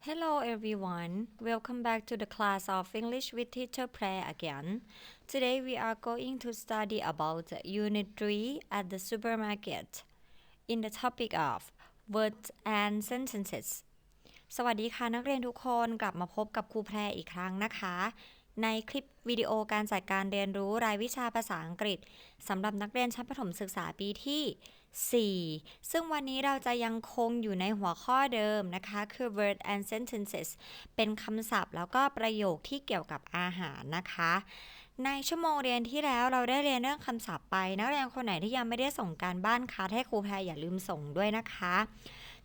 Hello everyone, welcome back to the class of English with Teacher Prayer again. Today we are going to study about Unit 3 at the supermarket in the topic of words and sentences. สวัสดีค่ะนักเรียนทุกคนกลับมาพบกับครูแพรอีกครั้งนะคะ ในคลิปวิดีโอการจัดการเรียนรู้รายวิชาภาษาอังกฤษสำหรับนักเรียนชั้นประถมศึกษาปีที่ 4 ซึ่งวันนี้เราจะยังคงอยู่ในหัวข้อเดิมนะคะ คือ word and sentences เป็นคำศัพท์แล้วก็ประโยคที่เกี่ยวกับอาหารนะคะ ในชั่วโมงเรียนที่แล้วเราได้เรียนเรื่องคำศัพท์ไปนักเรียนคนไหนที่ยังไม่ได้ส่งการบ้านคัดให้ครูแพรอย่าลืมส่งด้วยนะคะ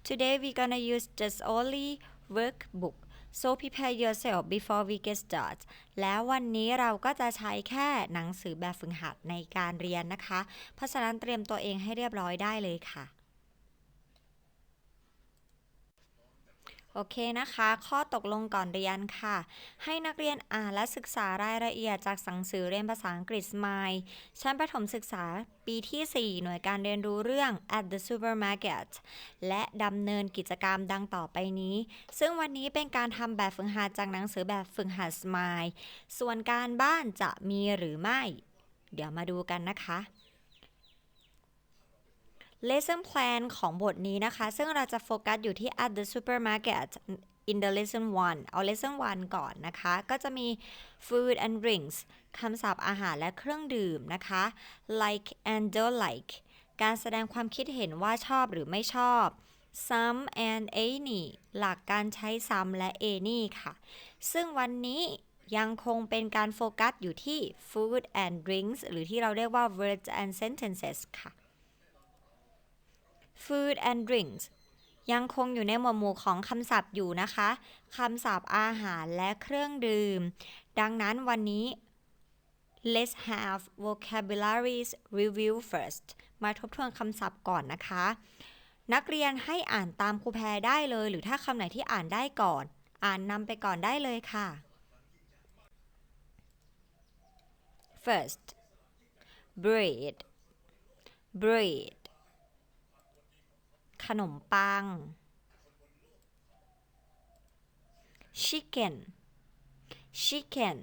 Today we're gonna use just only workbook so prepare yourself before we get started แล้ววันนี้เราก็จะใช้แค่หนังสือแบบฝึกหัดในการเรียนนะคะ เพราะฉะนั้นเตรียมตัวเองให้เรียบร้อยได้เลยค่ะ โอเคนะคะ ข้อตกลงก่อนเรียนค่ะ ให้นักเรียนอ่านและศึกษารายละเอียดจากหนังสือเรียนภาษาอังกฤษ Smile ชั้นประถมศึกษาปีที่ 4 หน่วยการเรียนรู้เรื่อง at the supermarket และดำเนินกิจกรรมดังต่อไปนี้ ซึ่งวันนี้เป็นการทำแบบฝึกหัดจากหนังสือแบบฝึกหัด Smile ส่วนการบ้านจะมีหรือไม่ เดี๋ยวมาดูกันนะคะ lesson plan ของบทนี้นะคะ ซึ่งเราจะโฟกัสอยู่ที่ at the supermarket in the lesson 1 เอา lesson 1 ก่อนนะคะ ก็จะมี food and drinks คำศัพท์อาหารและเครื่องดื่มนะคะ like and don't like การแสดงความคิดเห็นว่าชอบหรือไม่ชอบ some and any หลักการใช้ซ้ำและ any ค่ะ ซึ่งวันนี้ยังคงเป็นการโฟกัสอยู่ที่ food and drinks หรือที่เราเรียกว่า words and sentences ค่ะ food and drinks ยังคงอยู่ในหมวดหมู่ของคำศัพท์อยู่นะคะ คำศัพท์อาหารและเครื่องดื่ม ดังนั้นวันนี้ let's have vocabularies review first มาทบทวนคำศัพท์ก่อนนะคะ นักเรียนให้อ่านตามครูแพรได้เลย หรือถ้าคำไหนที่อ่านได้ก่อน อ่านนำไปก่อนได้เลยค่ะ first bread bread ขนมปัง chicken chicken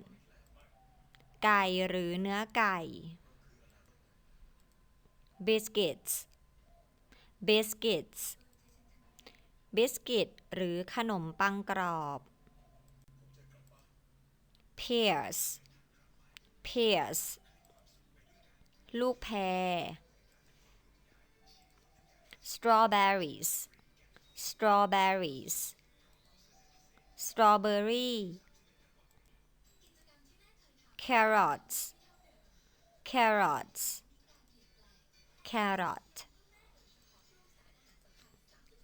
ไก่หรือเนื้อไก่ biscuits biscuits biscuit หรือขนมปังกรอบ pears pears ลูกแพร strawberries strawberries strawberry carrots carrots carrot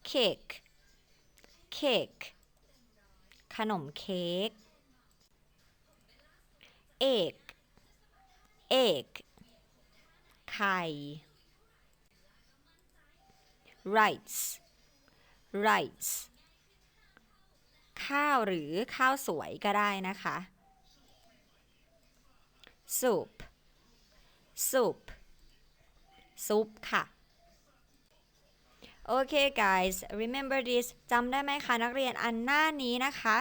cake cake ขนมเค้ก egg egg ไข่ rice rice ข้าวหรือข้าวสวยก็ได้นะคะ soup soup ซุปค่ะ โอเค guys remember this จำได้ไหมคะ นักเรียนอันหน้านี้นะคะ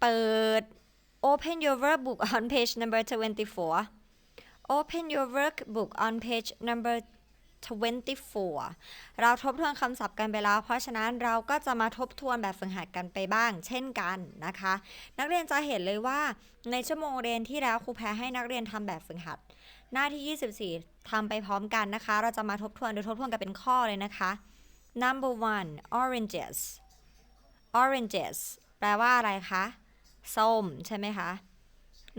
เปิด open your workbook on page number 24 open your workbook on page number 24 เราทบทวนคำศัพท์กันไปแล้ว เพราะฉะนั้นเราก็จะมาทบทวนแบบฝึกหัดกันไปบ้าง เช่นกันนะคะ นักเรียนจะเห็นเลยว่า ในชั่วโมงเรียนที่แล้วครูแพ้ให้นักเรียนทำแบบฝึกหัด หน้าที่ 24ทำไปพร้อมกันนะคะ เราจะมาทบทวนโดยทบทวนกันเป็นข้อเลยนะคะ number one oranges oranges แปลว่าอะไรคะ ส้ม ใช่ไหมคะ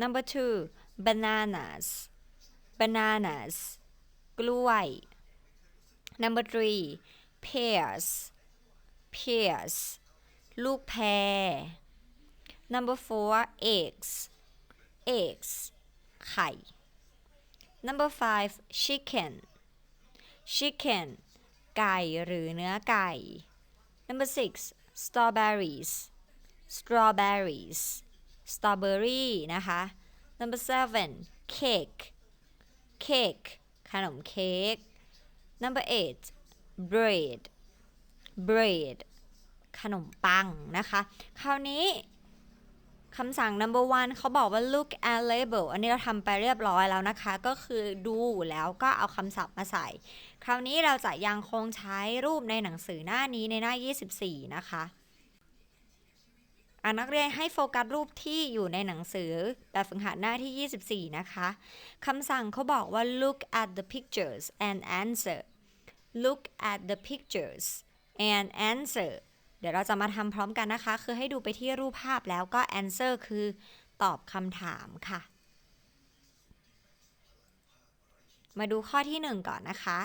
number two bananas bananas กล้วย number three pears pears ลูกแพร number four eggs eggs ไข่ number five chicken chicken ไก่หรือเนื้อไก่ number six strawberries strawberries strawberry นะคะ number seven cake cake ขนมเค้ก number eight bread bread ขนมปังนะคะ คราวนี้คำสั่ง number one เขาบอกว่า look at label อันนี้เราทำไปเรียบร้อยแล้วนะคะ ก็คือดูแล้วก็เอาคำศัพท์มาใส่ คราวนี้เราจะยังคงใช้รูปในหนังสือหน้านี้ในหน้า 24 นะคะอะนักเรียนให้โฟกัสรูปที่อยู่ในหนังสือแบบฝึกหัดหน้าที่ 24 นะคะ คำสั่งเขาบอกว่า look at the pictures and answer look at the pictures and answer เดี๋ยวเราจะมาทำพร้อมกันนะคะ คือให้ดูไปที่รูปภาพแล้วก็ answer คือตอบคำถามค่ะ มาดูข้อที่ 1 ก่อนนะคะ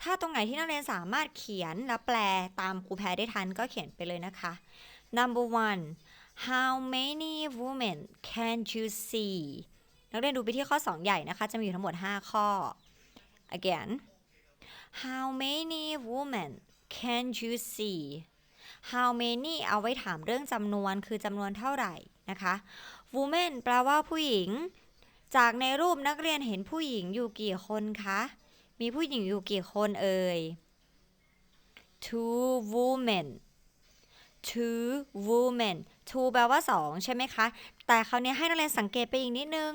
ถ้าตรงไหนที่นักเรียนสามารถเขียนและแปลตามครูแพรได้ทันก็เขียนไปเลยนะคะ number one how many women can you see นักเรียนดูไปที่ข้อ 2 ใหญ่นะคะ จะมีอยู่ทั้งหมด 5 ข้อ again how many women can you see how many เอาไว้ถามเรื่องจำนวนคือจำนวนเท่าไหร่นะคะ women แปลว่าผู้หญิง จากในรูปนักเรียนเห็นผู้หญิงอยู่กี่คนคะ มีผู้หญิงอยู่กี่คนเอ่ย two women two women two แปลว่า 2 ใช่ไหมคะ แต่คราวนี้ให้นักเรียนสังเกตไปอีกนิดนึง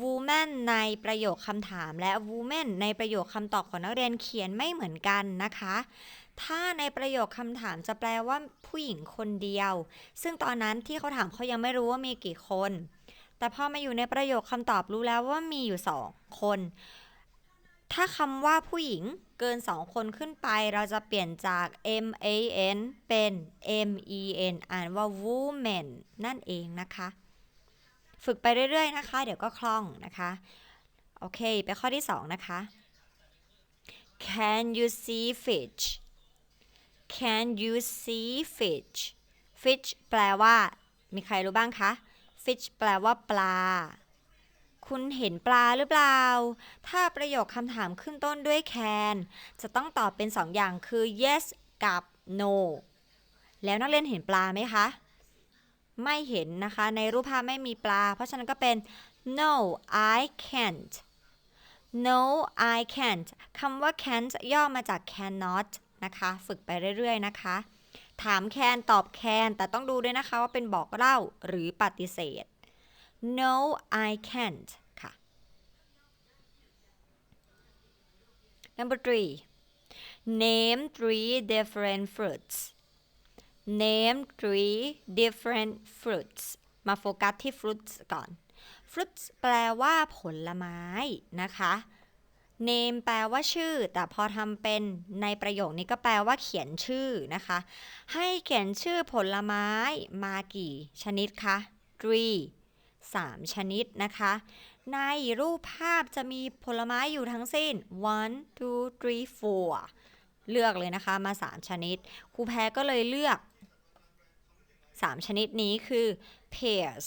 woman ในประโยคคำถามและ woman ในประโยคคำตอบของนักเรียนเขียนไม่เหมือนกันนะคะ ถ้าในประโยคคำถามจะแปลว่าผู้หญิงคนเดียว ซึ่งตอนนั้นที่เขาถามเขายังไม่รู้ว่ามีกี่คน แต่พอมาอยู่ในประโยคคำตอบรู้แล้วว่ามีอยู่สองคน ถ้าคำว่าผู้หญิง เกิน 2 คนขึ้นไปเราจะเปลี่ยนจาก m a n เป็น m e n อ่านว่า woman นั่นเองนะคะ ฝึกไปเรื่อย ๆ นะคะ เดี๋ยวก็คล่องนะคะ โอเค ไปข้อที่ 2 นะคะ Can you see fish Can you see fish fish แปลว่า มีใครรู้บ้างคะ fish แปลว่าปลา คุณเห็นปลาหรือเปล่า ถ้าประโยคคำถามขึ้นต้นด้วย can จะต้องตอบเป็น2ออย่างคือ yes กับ no แล้วนักเรียนเห็นปลาไหมคะ ไม่เห็นนะคะ ในรูปภาพไม่มีปลา เพราะฉะนั้นก็เป็น no I can't no I can't คำว่า can't ย่อมาจาก cannot นะคะ ฝึกไปเรื่อย ๆ นะคะ ถาม can ตอบ can แต่ต้องดูด้วยนะคะว่าเป็นบอกเล่าหรือปฏิเสธ no I can't ค่ะ number three name three different fruits name three different fruits มาโฟกัสที่ fruits ก่อน fruits แปลว่าผลไม้นะคะ name แปลว่าชื่อ แต่พอทำเป็นในประโยคนี้ก็แปลว่าเขียนชื่อนะคะ ให้เขียนชื่อผลไม้มากี่ชนิดคะ three 3 ชนิดนะคะ ในรูปภาพจะมีผลไม้อยู่ทั้งสิ้น one two three four เลือกเลยนะคะมา 3 ชนิดครูแพรก็เลยเลือก 3 ชนิดนี้คือ pears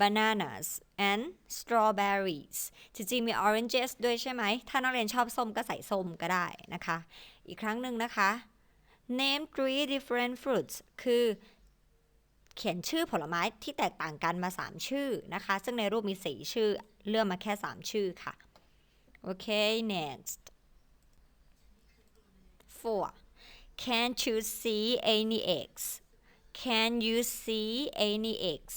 bananas and strawberries จริงๆมี oranges ด้วยใช่ไหม ถ้านักเรียนชอบส้มก็ใส่ส้มก็ได้นะคะ อีกครั้งหนึ่งนะคะ name three different fruits คือ เขียนชื่อผลไม้ที่แตกต่างกันมา 3 ชื่อนะคะ ซึ่งในรูปมี 4 ชื่อ เลือกมาแค่ 3 ชื่อค่ะ โอเค next four can you see any eggs Can you see any eggs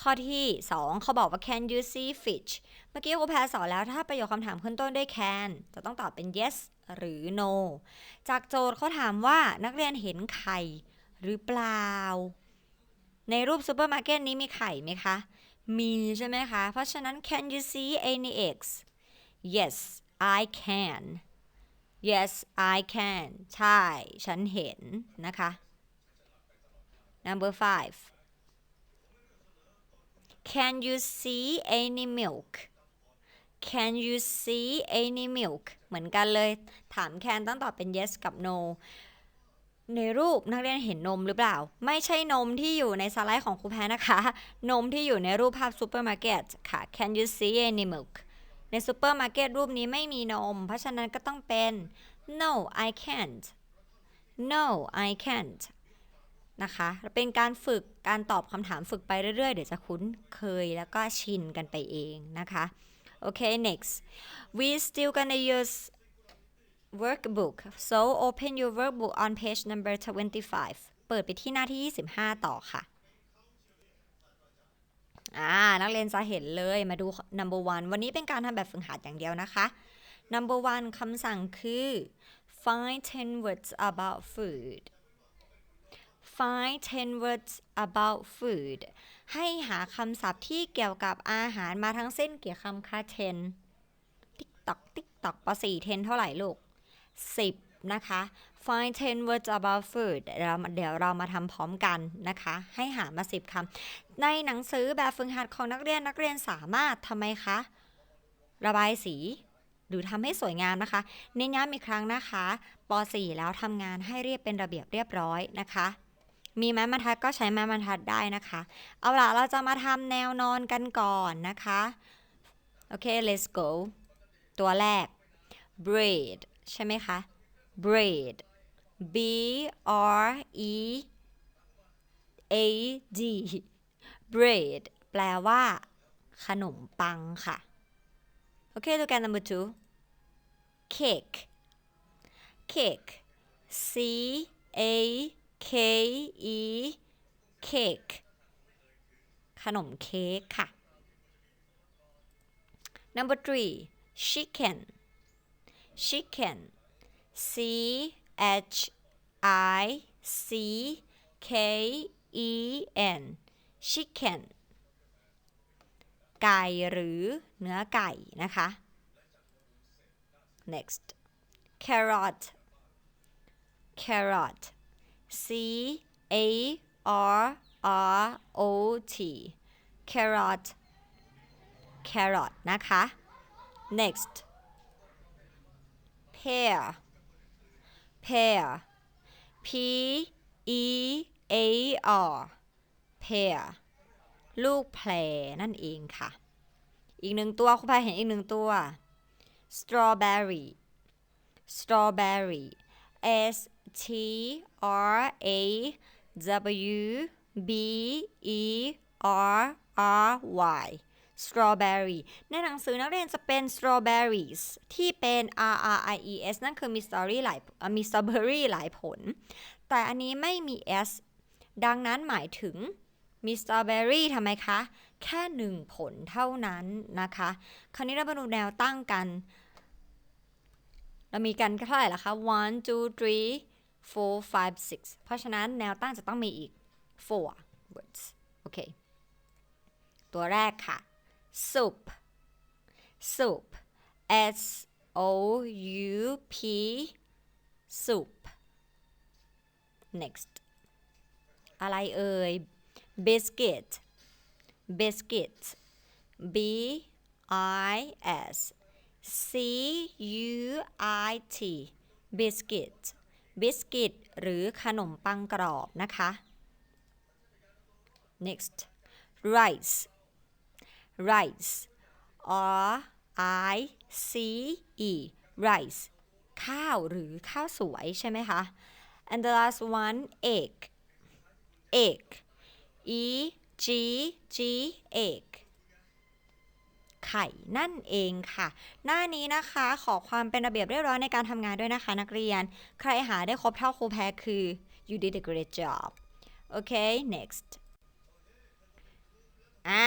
ข้อที่ 2 เขาบอกว่า Can you see fish เมื่อกี้ครูแพรสอนแล้วถ้าประโยคคำถามขึ้นต้นด้วย can จะต้องตอบเป็น yes หรือ no จากโจทย์เขาถามว่านักเรียนเห็นไข่หรือเปล่า ในรูปซูเปอร์มาร์เก็ตนี้มีไข่ไหมคะ มีใช่ไหมคะ เพราะฉะนั้น can you see any eggs yes I can yes I can ใช่ ฉันเห็นนะคะ number five can you see any milk Can you see any milk เหมือนกันเลย ถามแคนต้องตอบเป็น yes กับ no ในรูปนักเรียนเห็นนมหรือเปล่า ไม่ใช่นมที่อยู่ในสไลด์ของครูแพรนะคะ นมที่อยู่ในรูปภาพซูเปอร์มาร์เก็ตค่ะ Can you see any milk ในซูเปอร์มาร์เก็ตรูปนี้ไม่มีนม เพราะฉะนั้นก็ต้องเป็น no I can't no I can't นะคะเป็นการฝึกการตอบคำถามฝึกไปเรื่อยๆ เดี๋ยวจะคุ้นเคยแล้วก็ชินกันไปเองนะคะ โอเค next we still gonna use workbook so open your workbook on page number 25 เปิดไปที่หน้าที่ 25 ต่อค่ะ อ่า นักเรียนจะเห็นเลยมาดู number one วันนี้เป็นการทำแบบฝึกหัดอย่างเดียวนะคะ number one คำสั่งคือ find 10 words about food find 10 words about food ให้หาคำศัพท์ที่เกี่ยวกับอาหารมาทั้งเส้นเกี่ยวคำค่ะ 10 ติ๊กตอกติ๊กตอกป 4 10 เท่าไหร่ลูก 10 นะคะ find 10 words about food เดี๋ยวเราเดี๋ยวเรามาทำพร้อมกันนะคะ ให้หามา 10คำในหนังสือแบบฝึกหัดของนักเรียนนักเรียนสามารถทำไมคะ ระบายสีหรือทำให้สวยงามนะคะ เน้นย้ำอีกครั้งนะคะป .4 แล้วทำงานให้เรียบเป็นระเบียบเรียบร้อยนะคะ มีไม้บรรทัดก็ใช้ไม้บรรทัดได้นะคะ เอาล่ะ เราจะมาทำแนวนอนกันก่อนนะคะ โอเค let's go ตัวแรก braid ใช่ไหมคะ braid b r e a d braid แปลว่า ขนมปังค่ะ โอเค look at number two cake cake c a k e cake ขนมเค้กค่ะ number three chicken chicken c h i c k e n chicken ไก่หรือเนื้อไก่นะคะ next carrot carrot c a r r o t carrot carrot นะคะ next pear pear p e a r pear ลูกแพรนั่นเองค่ะ อีกหนึ่งตัวคุณพายเห็นอีกหนึ่งตัว strawberry strawberry s t r a w b e r r y strawberry ในหนังสือนักเรียนจะเป็น strawberries ที่เป็น r r i e s นั่นคือมี story หลายอะมี strawberry หลายผล แต่อันนี้ไม่มี s ดังนั้นหมายถึงมีสตรอเบอรี่ทำไมคะ แค่หนึ่งผลเท่านั้นนะคะ คราวนี้เรามาดูแนวตั้งกัน เรามีกันเท่าไหร่ละคะ one two three four five six เพราะฉะนั้นแนวตั้งจะต้องมีอีก four words โอเค ตัวแรกค่ะ soup soup s o u p soup next อะไรเอ่ย biscuit biscuit b i s c u i t biscuit biscuit หรือขนมปังกรอบนะคะ next rice rice r i c e rice ข้าวหรือข้าวสวยใช่ไหมคะ and the last one egg egg e g g egg ไข่นั่นเองค่ะ หน้านี้นะคะขอความเป็นระเบียบเรียบร้อยในการทำงานด้วยนะคะนักเรียน ใครหาได้ครบเท่าครูแพรคือ you did a great job โอเค next อ่า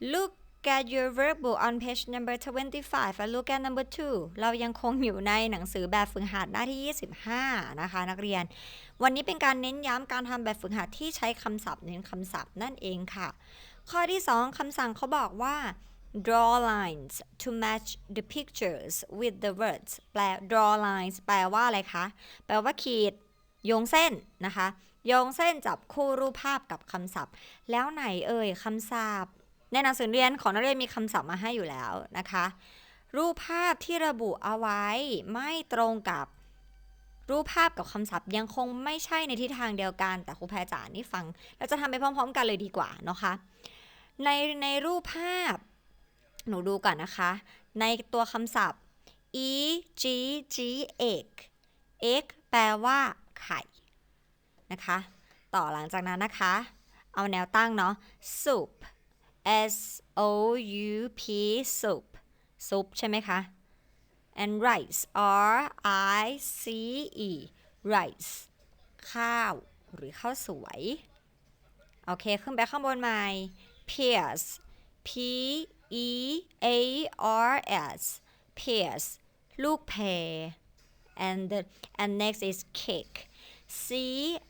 look at your workbook on page number 25 and look at number 2 เรายังคงอยู่ในหนังสือแบบฝึกหัดหน้าที่ 25 นะคะ นักเรียน วันนี้เป็นการเน้นย้ำการทำแบบฝึกหัดที่ใช้คำศัพท์เน้นคำศัพท์นั่นเองค่ะ ข้อที่ 2 คำสั่งเขาบอกว่า draw lines to match the pictures with the words แปล draw lines แปลว่าอะไรคะ แปลว่าขีดโยงเส้นนะคะ โยงเส้นจับคู่รูปภาพกับคำศัพท์ แล้วไหนเอ่ยคำศัพท์ ในหนังสือเรียนของนักเรียนมีคำศัพท์มาให้อยู่แล้วนะคะ รูปภาพที่ระบุเอาไว้ไม่ตรงกับรูปภาพกับคำศัพท์ยังคงไม่ใช่ในทิศทางเดียวกัน แต่ครูแพรจ๋านี่ฟัง เราจะทำไปพร้อม ๆ กันเลยดีกว่าเนาะคะ ในในรูปภาพ หนูดูก่อนนะคะ ในตัวคำศัพท์ e g g egg egg แปลว่าไข่นะคะ ต่อหลังจากนั้นนะคะ เอาแนวตั้งเนาะ soup s o u p soup ซุปใช่ไหมคะ and rice R I C E rice ข้าวหรือข้าวสวย โอเค ขึ้นไปข้างบนใหม่ pears P E A R S pears ลูกแพร and the, and next is cake C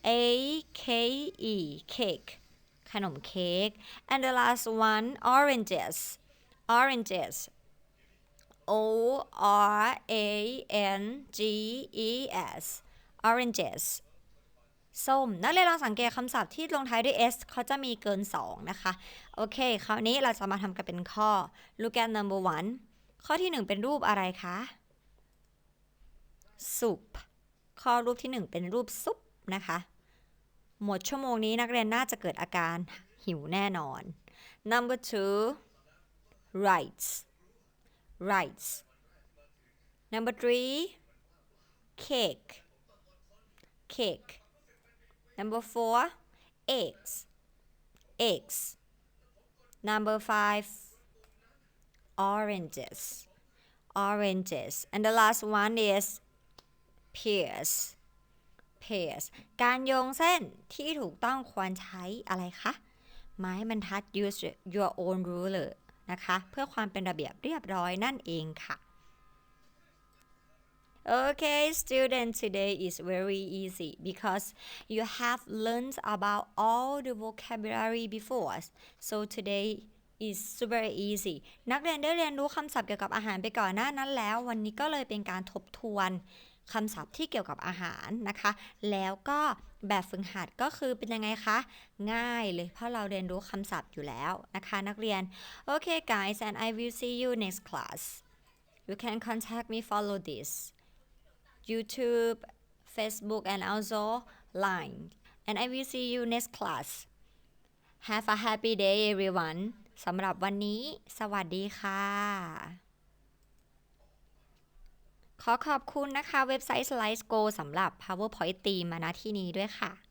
A K E cake ขนมเค้ก and the last one oranges oranges O R A N G E S oranges ส้ม นักเรียนลองสังเกตคำศัพท์ที่ลงท้ายด้วย s เขาจะมีเกิน 2 นะคะ โอเค คราวนี้เราจะมาทำกันเป็นข้อ look at number one ข้อที่ 1 เป็นรูปอะไรคะซุปข้อรูปที่ 1 เป็นรูปซุปนะคะ หมดชั่วโมงนี้นักเรียนน่าจะเกิดอาการหิวแน่นอน number two rice rice number three cake cake number four eggs eggs number five oranges oranges and the last one is pears pears การโยงเส้นที่ถูกต้องควรใช้อะไรคะ ไม้บรรทัด use your own ruler นะคะ เพื่อความเป็นระเบียบเรียบร้อยนั่นเองค่ะ Okay, student, today is very easy because you have learned about all the vocabulary before. So today is super easy. นักเรียนได้เรียนรู้คำศัพท์เกี่ยวกับอาหารไปก่อนหน้านั้นแล้ว วันนี้ก็เลยเป็นการทบทวน คำศัพท์ที่เกี่ยวกับอาหารนะคะ แล้วก็แบบฝึกหัดก็คือเป็นยังไงคะ ง่ายเลยเพราะเราเรียนรู้คำศัพท์อยู่แล้วนะคะนักเรียน Okay guys and I will see you next class. You can contact me follow this. YouTube, Facebook, and also Line. And I will see you next class. Have a happy day, everyone. สำหรับวันนี้ สวัสดีค่ะ ขอขอบคุณนะคะเว็บไซต์ SlideGo สำหรับ PowerPoint ตีมมาณที่นี้ด้วยค่ะ